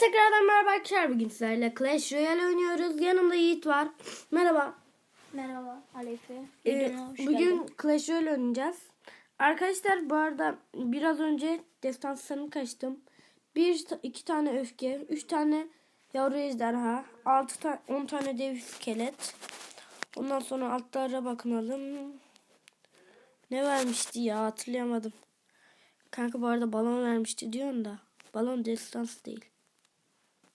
tekrardan merhaba arkadaşlar. Bugün sizlerle Clash Royale oynuyoruz. Yanımda Yiğit var. Merhaba. Merhaba Alefe. Ee, bugün geldin. Clash Royale oynayacağız. Arkadaşlar bu arada biraz önce destanslarını kaçtım. Bir, iki tane öfke, üç tane yavru ejderha, altı ta- on tane dev iskelet. Ondan sonra altlara bakınalım. Ne vermişti ya hatırlayamadım. Kanka bu arada balon vermişti diyorsun da. Balon destans değil.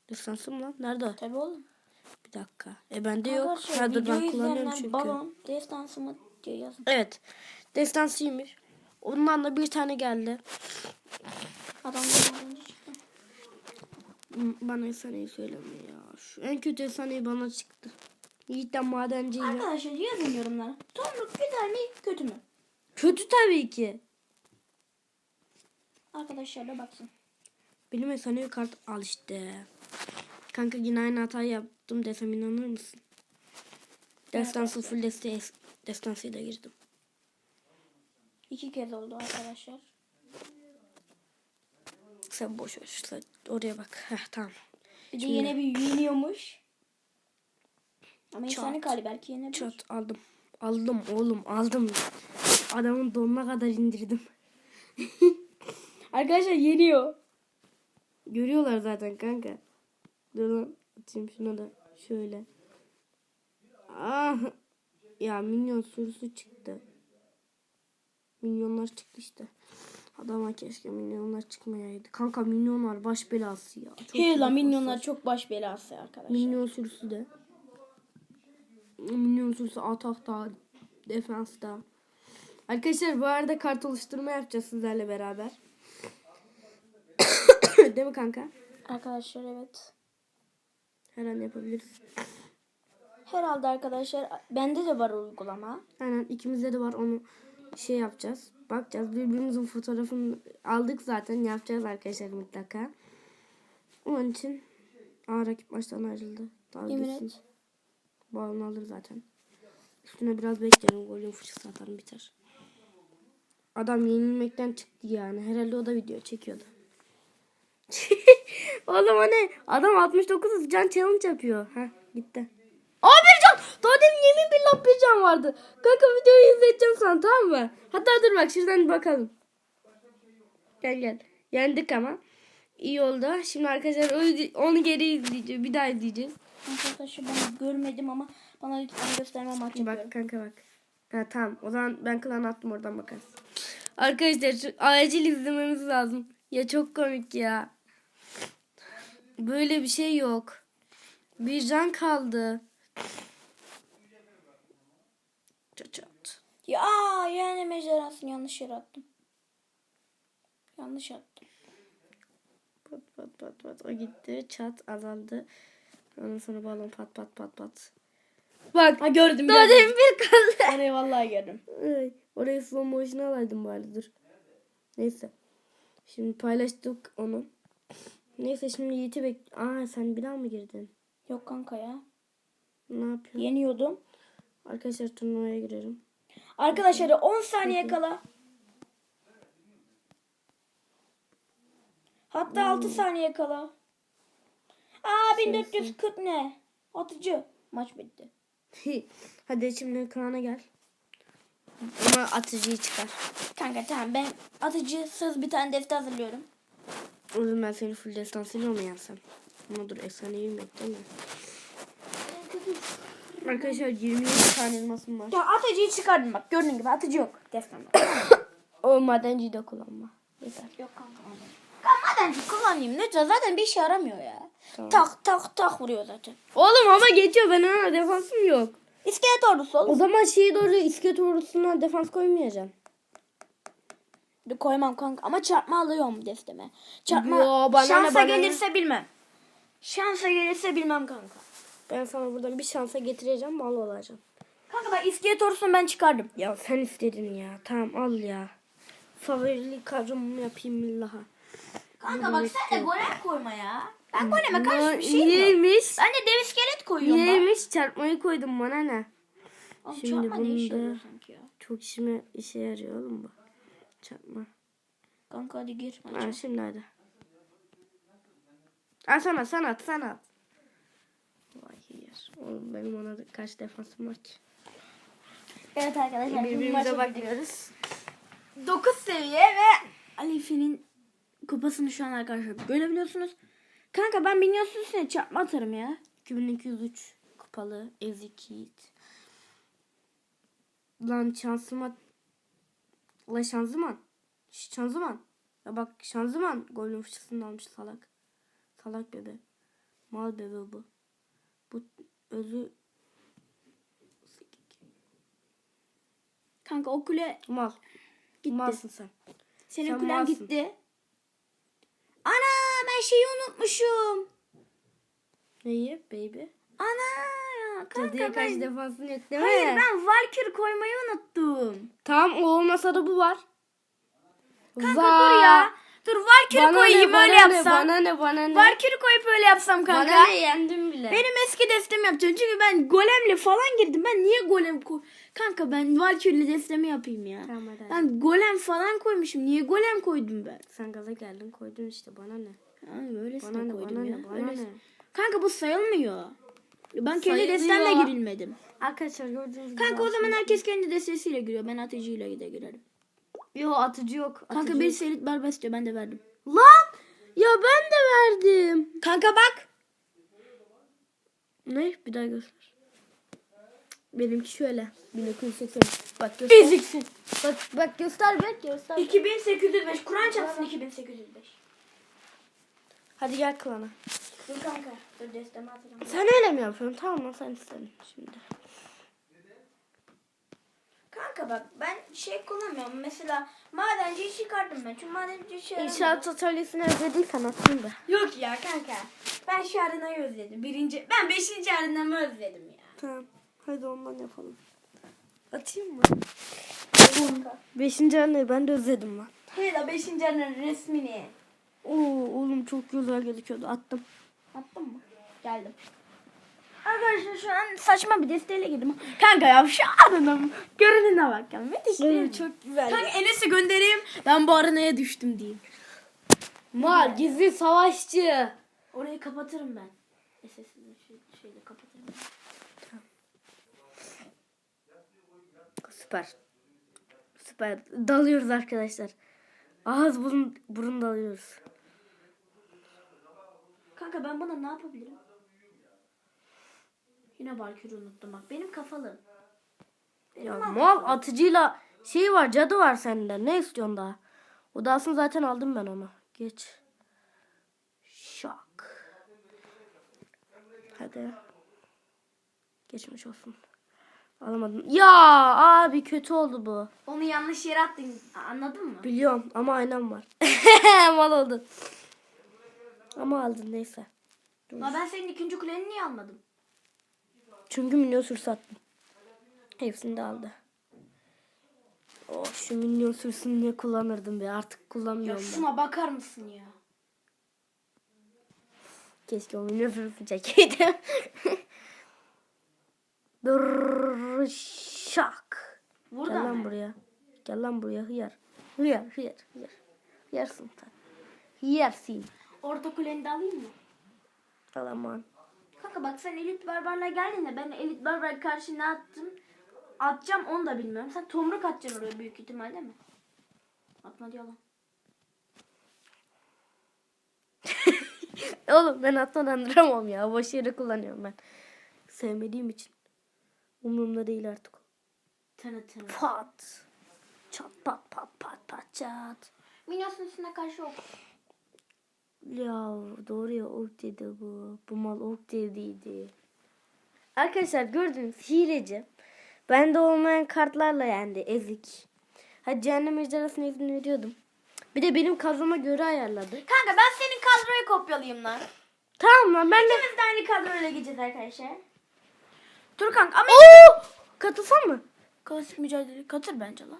Destansı mı lan? Nerede o? Tabii oğlum. Bir dakika. E bende yok. Arkadaşlar Ha, dur ben kullanıyorum çünkü. balon destansı mı diye yazın. Evet. Destansıymış. Ondan da bir tane geldi. Adamlar. Hmm, Bana efsaneyi söyleme ya. Şu en kötü efsaneyi bana çıktı. Yiğit'ten madenciyim. Arkadaşlar yazın yorumlara. Tomruk güzel mi kötü mü? Kötü tabii ki. Arkadaşlar da baksın. Benim efsanevi kart al işte. Kanka yine aynı hatayı yaptım desem inanır mısın? Destansı full deste destansıyla girdim. İki kez oldu arkadaşlar. Sen boş ver. Sen oraya bak. Heh tamam. Bir de Şimdi- yine bir yeniyormuş. Ama Çat. efsane galiba belki yenebilir. Çat aldım. Aldım oğlum aldım. Adamın donuna kadar indirdim. Arkadaşlar yeniyor. Görüyorlar zaten kanka. Dur lan atayım şuna da şöyle. Ah. Ya minyon sürüsü çıktı. Minyonlar çıktı işte. Adama keşke minyonlar çıkmayaydı. Kanka minyonlar baş belası ya. Çok Hey lan iyi minyonlar çok baş belası arkadaşlar. Minyon sürüsü de. Minyon sürüsü atakta, defansta. Arkadaşlar bu arada kart oluşturma yapacağız sizlerle beraber. Değil mi kanka? Arkadaşlar evet. Her an yapabiliriz. Herhalde arkadaşlar bende de var uygulama. Aynen ikimizde de var onu şey yapacağız. Bakacağız. Birbirimizin fotoğrafını aldık zaten. Yapacağız arkadaşlar mutlaka. Onun için Aa rakip maçtan ayrıldı. Et. Balonu alır zaten. Üstüne biraz bekleyelim. Golün fıçısı atarım biter. Adam yenilmekten çıktı yani. Herhalde o da video çekiyordu. Oğlum o ne? Adam 69 can challenge yapıyor. Heh gitti. Aa bir can! Daha demin yemin billah bir can vardı. Kanka videoyu izleteceğim sana tamam mı? Hatta dur bak şuradan bakalım. Gel gel. Yendik ama. İyi oldu. Şimdi arkadaşlar onu geri izleyeceğiz. Bir daha izleyeceğiz. Arkadaşlar ben görmedim ama bana lütfen gösterme maç yapıyorum. Bak kanka bak. Ha tamam. O zaman ben klan attım oradan bakarız. Arkadaşlar acil izlememiz lazım. Ya çok komik ya. Böyle bir şey yok. Bir can kaldı. Çat. Ya yani mecrasını yanlış yere attım. Yanlış attım. Pat pat pat pat. O gitti. Çat azaldı. Ondan sonra balon pat pat pat pat. Bak. Ha gördüm demin bir kaldı. Orayı vallahi gördüm. Ay, oraya slow motion alaydım bari dur. Neyse. Şimdi paylaştık onu. Neyse şimdi Yiğit'i bek... Aa sen bir daha mı girdin? Yok kanka ya. Ne yapıyorsun? Yeniyordum. Arkadaşlar turnuvaya girelim. Arkadaşlar 10 saniye kala. Hatta 6 saniye kala. Aa 1440 ne? Atıcı. Maç bitti. Hadi şimdi ekrana gel. Ama atıcıyı çıkar. Kanka tamam ben atıcı söz bir tane defter hazırlıyorum. O zaman ben seni full destansıyla mı yansam? Ama dur efsaneyi mi değil mi? Arkadaşlar 27 tane elmasım var. Ya atıcıyı çıkardım bak gördüğün gibi atıcı yok. Defter'de. O madenciyi de kullanma. Yeter. yok kanka. Kanka madenci kullanayım lütfen zaten bir işe yaramıyor ya. Tamam. Tak tak tak vuruyor zaten. Oğlum ama geçiyor ben ona defansım yok. İskelet ordusu O oğlum. zaman şeyi doğru iskelet ordusuna defans koymayacağım. Koymam kanka ama çarpma alıyorum defteme. Çarpma Yo, bana ne, şansa bana ne? gelirse bilmem. Şansa gelirse bilmem kanka. Ben sana buradan bir şansa getireceğim mal olacağım. Kanka ben iskelet ordusunu ben çıkardım. Ya sen istedin ya. Tamam al ya. Favorili karımı yapayım billaha. Kanka bak sen de golem koyma ya. Ben goleme karşı bir şey. Neymiş? Ben de dev iskelet koyuyorum bak. Neymiş? Çarpmayı koydum bana ne? Oğlum Şimdi çarpma ne işe yarıyor sanki ya. Çok işime işe yarıyor oğlum bu. Çarpma. Kanka hadi gir. Ha, şimdi hadi. Al sana sen at sen at. Vay yer. Oğlum benim ona kaç defansım var ki. Evet arkadaşlar. Birbirimize bakmıyoruz. 9 seviye ve Alif'in kupasını şu an arkadaşlar görebiliyorsunuz. Kanka ben biliyorsun üstüne çarpma atarım ya. 2203 kupalı ezik yiğit. Lan şansıma... Lan şanzıman. Şş, Şanzıman. Ya bak şanzıman golün fıçısını almış salak. Salak bebe. Mal bebe bu. Bu özü Kanka o kule mal. gitti. Malsın sen. Senin Sen kulen malsın. gitti. Ana ben şeyi unutmuşum. Neyi baby? Ana kanka Cadıya kaç ben... defansın yok değil Hayır mi? ben Valkyrie koymayı unuttum. Tamam o olmasa da bu var. Kanka Vay. dur ya. Dur Bana koyayım ne, öyle ne, yapsam. Bana ne bana ne. Valkyrie koyup öyle yapsam kanka. Bana ne yendim bile. Benim eski destemi yapacağım. Çünkü ben golemle falan girdim. Ben niye golem koy... Kanka ben Valkyrie'li destemi yapayım ya. Tamam, hadi. Ben golem falan koymuşum. Niye golem koydum ben? Sen gaza geldin koydun işte bana ne. Ha, öylesine Bana ne koydum bana ya. ne bana Öylesine. ne. Kanka bu sayılmıyor. Ben kendi Sayılıyor. destemle girilmedim. Arkadaşlar gördüğünüz gibi. Kanka o zaman herkes kendi destesiyle giriyor. Ben atıcıyla de girerim. Yo atıcı yok. Kanka atıcı bir yok. serit barba istiyor. Ben de verdim. Lan! Ya ben de verdim. Kanka bak. Ne? Bir daha göster. Benimki şöyle. 1980. Bak göster. Eziksin. Bak, bak göster bak göster. 2805. Kur'an çarpsın 2805. Hadi gel klana. Dur kanka. Dur destemi atacağım. Sen öyle mi yapıyorsun? Tamam mı? Sen istedin şimdi. Kanka bak ben şey kullanmıyorum. Mesela madenciyi çıkardım ben. Çünkü madenciyi şey İnşaat atölyesini özlediysen atayım da. Yok ya kanka. Ben şu arenayı özledim. Birinci, ben beşinci arenamı özledim ya. Tamam. Hadi ondan yapalım. Atayım mı? Beşinci anneyi ben de özledim lan. Hele beşinci arenanın resmini. Oo oğlum çok güzel gözüküyordu. Attım. Attın mı? Geldim. Arkadaşlar şu an saçma bir desteğiyle girdim. Kanka ya şu arenam görünene bak ya. Müthiş değil mi? çok güzel. Kanka Enes'i göndereyim. Ben bu arenaya düştüm diyeyim. Mal gizli savaşçı. Orayı kapatırım ben. SS'ini şey, şeyle kapatırım. Süper. Süper. Dalıyoruz arkadaşlar. Ağız burun, burun dalıyoruz. Kanka ben buna ne yapabilirim? Yine Valkyrie unuttum bak. Benim kafalı. Benim Ya mal- atıcıyla şey var cadı var sende. Ne istiyorsun daha? O dahasını zaten aldım ben onu. Geç. Şak. Hadi. Geçmiş olsun. Alamadım. Ya abi kötü oldu bu. Onu yanlış yere attın. Anladın mı? Biliyorum ama aynam var. mal oldu. Ama aldın neyse. Ama ben senin ikinci kuleni niye almadım? Çünkü minyon sürüsü attım. Hepsini de aldı. Oh şu minyon sürüsünü niye kullanırdım be artık Ya kullanmıyorum ben. şuna bakar mısın ya? Keşke o minyon sürüsü çekeydim. Dur şak. Burada Gel lan mı? buraya. Gel lan buraya hıyar. Hıyar hıyar hıyar. Hıyarsın sen. Hıyarsın. Orta kuleni de alayım mı? Alaman. Kanka bak sen elit barbarla geldin de ben elit barbar karşı ne attım? Atacağım onu da bilmiyorum. Sen tomruk atacaksın oraya büyük ihtimalle mi? Atma diyor lan. Oğlum ben atmadan duramam ya. Boş yere kullanıyorum ben. Sevmediğim için. Umurumda değil artık. Tını tını. Pat. Çat pat pat pat pat çat. Minyasın üstüne karşı ok. Ya doğru ya ok dedi bu. Bu mal ok dediydi. Arkadaşlar gördüğünüz hileci. Bende olmayan kartlarla yendi ezik. Hadi cehennem ejderhasına izin veriyordum. Bir de benim kazıma göre ayarladı. Kanka ben senin kadroyu kopyalayayım lan. Tamam lan ben de... İkimiz de aynı kadroyla gideceğiz arkadaşlar. Dur kanka ama Oo! Katılsam mı? klasik mücadele katır bence lan.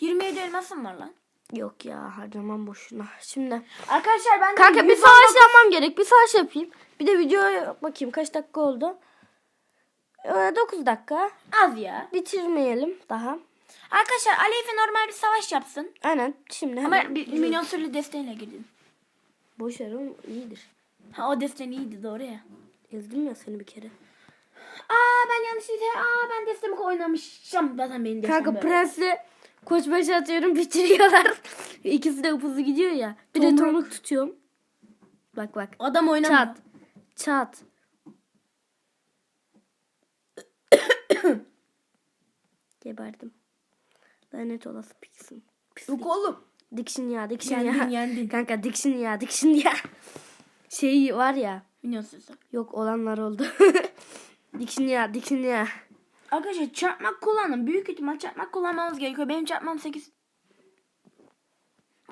27 elmasım var lan. Yok ya harcamam boşuna. Şimdi. Arkadaşlar ben de Kanka bir 119 savaş yapmam gerek. Bir savaş yapayım. Bir de videoya bakayım kaç dakika oldu. 9 dakika. az ya. Bitirmeyelim daha. Arkadaşlar Aleyfe normal bir savaş yapsın. Aynen şimdi Ama hemen. bir milyon sürü desteğiyle girdin. Boş ver oğlum iyidir. Ha o defter iyiydi doğru ya. Ezdim ya seni bir kere. Aa ben yanlışlıkla aa ben destemi oynamışım. Zaten benim destem Kanka böyle. Prens'le koç başı atıyorum bitiriyorlar. İkisi de hızlı gidiyor ya. Bir de Tomruk. tomruk tutuyorum. Bak bak. Adam oynamıyor. Çat. Çat. Geberdim. Lanet olası piksin. Yok oğlum. Diction ya, diction Yendin, ya. yendin. Kanka diction ya, diction ya. Şey var ya. Biliyorsunuz. Yok olanlar oldu. diction ya, diction ya. Arkadaşlar çarpmak kullanın. Büyük ihtimal çarpmak kullanmamız gerekiyor. Benim çarpmam 8.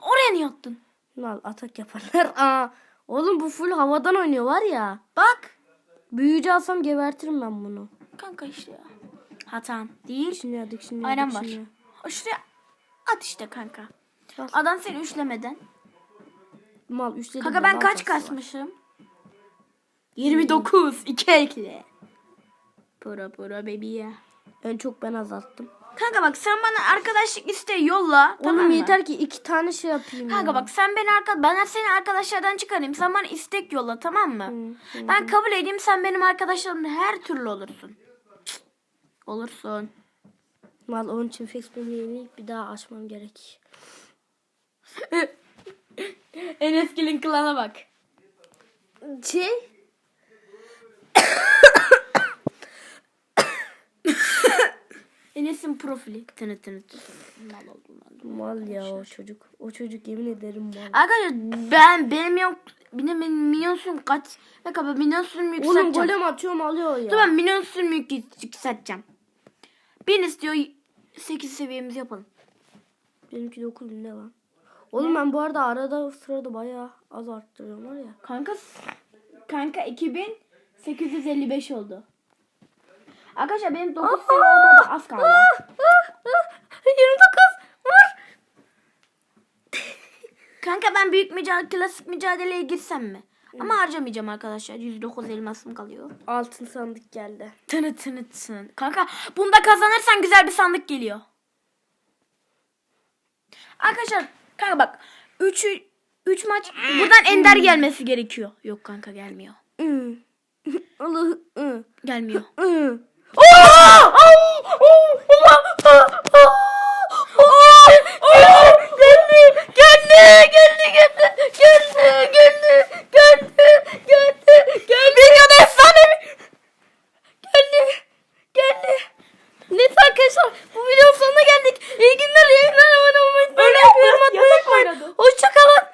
Oraya niye attın? Mal atak yaparlar. Aa, oğlum bu full havadan oynuyor var ya. Bak. Büyücü alsam gebertirim ben bunu. Kanka işte ya. Hatam değil. Ya, diction ya, Aynen var. ya. Şuraya at işte kanka. Bas. Adam seni üçlemeden. Mal üçledim. Kanka ben daha kaç fazla var. kasmışım? 29. 2 ekle. Pura pura baby ya. En çok ben azalttım. Kanka bak sen bana arkadaşlık isteği yolla. Oğlum tamam mı? yeter ki iki tane şey yapayım. Kanka ya. bak sen beni arka ben seni arkadaşlardan çıkarayım. Sen bana istek yolla tamam mı? Hı, hı, ben kabul edeyim sen benim arkadaşlarımda her türlü olursun. Olursun. Mal onun için Facebook'u bir daha açmam gerek. En eskilin klana bak. Şey? Enes'in profili. Tını tını tını. Mal oldum. Mal ya o çocuk. O çocuk yemin ederim mal. Arkadaşlar ben benim yok benim, benim minyonsum kaç ne kadar minyonsum Oğlum yükselteceğim. golem atıyorum alıyor ya. Dur ben minyonsum yük- yükselteceğim. Bir istiyor 8 seviyemizi yapalım. Benimki 9 ne lan? Oğlum ben bu arada arada sırada bayağı az arttırıyorum var ya. Kanka kanka 2855 oldu. Arkadaşlar benim 9 seviye olmadı az kaldı. 29 var. Kanka ben büyük mücadele klasik mücadeleye girsem mi? Ama harcamayacağım arkadaşlar. 109 elmasım kalıyor. Altın sandık geldi. Tını tını tını. Kanka bunda kazanırsan güzel bir sandık geliyor. Arkadaşlar kanka bak 3 3 maç buradan ender gelmesi gerekiyor. Yok kanka gelmiyor. Hı. Allah. Hı. Gelmiyor. Hı.